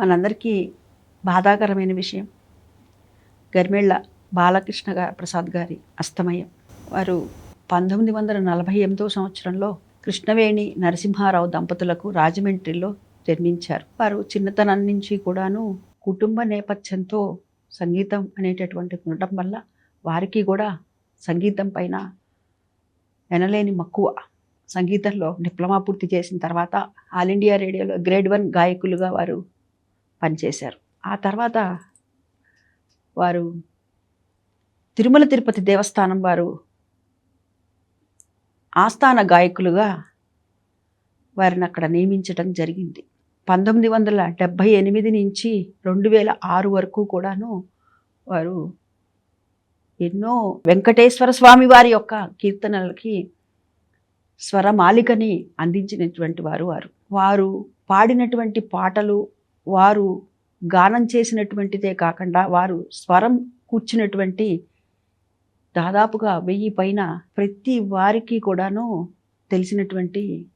మనందరికీ బాధాకరమైన విషయం. గరిమెళ్ళ బాలకృష్ణ గా ప్రసాద్ గారి అస్తమయం. వారు పంతొమ్మిది వందల నలభై ఎనిమిదో సంవత్సరంలో కృష్ణవేణి నరసింహారావు దంపతులకు రాజమండ్రిలో జన్మించారు. వారు చిన్నతనం నుంచి కూడాను కుటుంబ నేపథ్యంతో సంగీతం అనేటటువంటి ఉండటం వల్ల వారికి కూడా సంగీతం పైన ఎనలేని మక్కువ. సంగీతంలో డిప్లొమా పూర్తి చేసిన తర్వాత ఆల్ ఇండియా రేడియోలో గ్రేడ్ వన్ గాయకులుగా వారు పనిచేశారు. ఆ తర్వాత వారు తిరుమల తిరుపతి దేవస్థానం వారు ఆస్థాన గాయకులుగా వారిని అక్కడ నియమించడం జరిగింది. పంతొమ్మిది వందల డెబ్భై ఎనిమిది నుంచి రెండు వేల ఆరు వరకు కూడాను వారు ఎన్నో వెంకటేశ్వర స్వామి వారి యొక్క కీర్తనలకి స్వరమాలికని అందించినటువంటి వారు వారు. వారు పాడినటువంటి పాటలు వారు గానం చేసినటువంటిదే కాకుండా వారు స్వరం కూర్చున్నటువంటి దాదాపుగా వెయ్యి పైన ప్రతి వారికి కూడాను తెలిసినటువంటి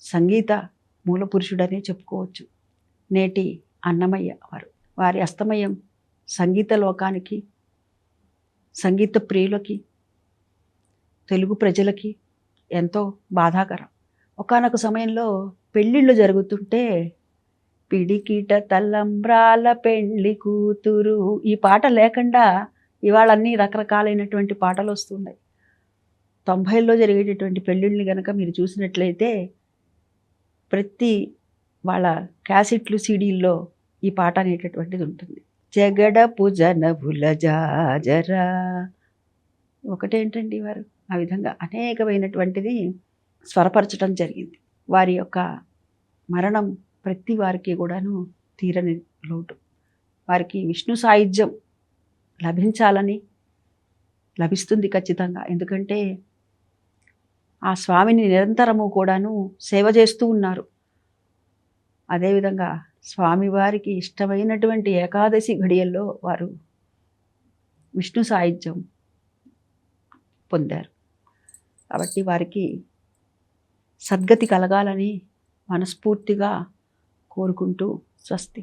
సంగీత మూల పురుషుడనే చెప్పుకోవచ్చు. నేటి అన్నమయ్య వారు. వారి అస్తమయం సంగీత లోకానికి సంగీత ప్రియులకి తెలుగు ప్రజలకి ఎంతో బాధాకరం. ఒకానొక సమయంలో పెళ్ళిళ్ళు జరుగుతుంటే పిడికిట తల్లంబ్రాల పెళ్ళి కూతురు. ఈ పాట లేకుండా ఇవాళ అన్ని రకరకాలైనటువంటి పాటలు వస్తున్నాయి. తొంభైలో జరిగేటటువంటి పెళ్ళిళ్ళని కనుక మీరు చూసినట్లయితే ప్రతి వాళ్ళ క్యాసెట్లు సీడీల్లో ఈ పాట అనేటటువంటిది ఉంటుంది. జగడపు జనభుల జాజరా. ఒకటేంటండి వారు? ఆ విధంగా అనేకమైనటువంటిది స్వరపరచడం జరిగింది. వారి యొక్క మరణం ప్రతి వారికి కూడాను తీరని లోటు. వారికి విష్ణు సాయుధ్యం లభించాలని లభిస్తుంది ఖచ్చితంగా. ఎందుకంటే ఆ స్వామిని నిరంతరము కూడాను సేవ చేస్తూ ఉన్నారు. అదేవిధంగా స్వామివారికి ఇష్టమైనటువంటి ఏకాదశి ఘడియల్లో వారు విష్ణు సాహిత్యం పొందారు. కాబట్టి వారికి సద్గతి కలగాలని మనస్ఫూర్తిగా కోరుకుంటూ స్వస్తి.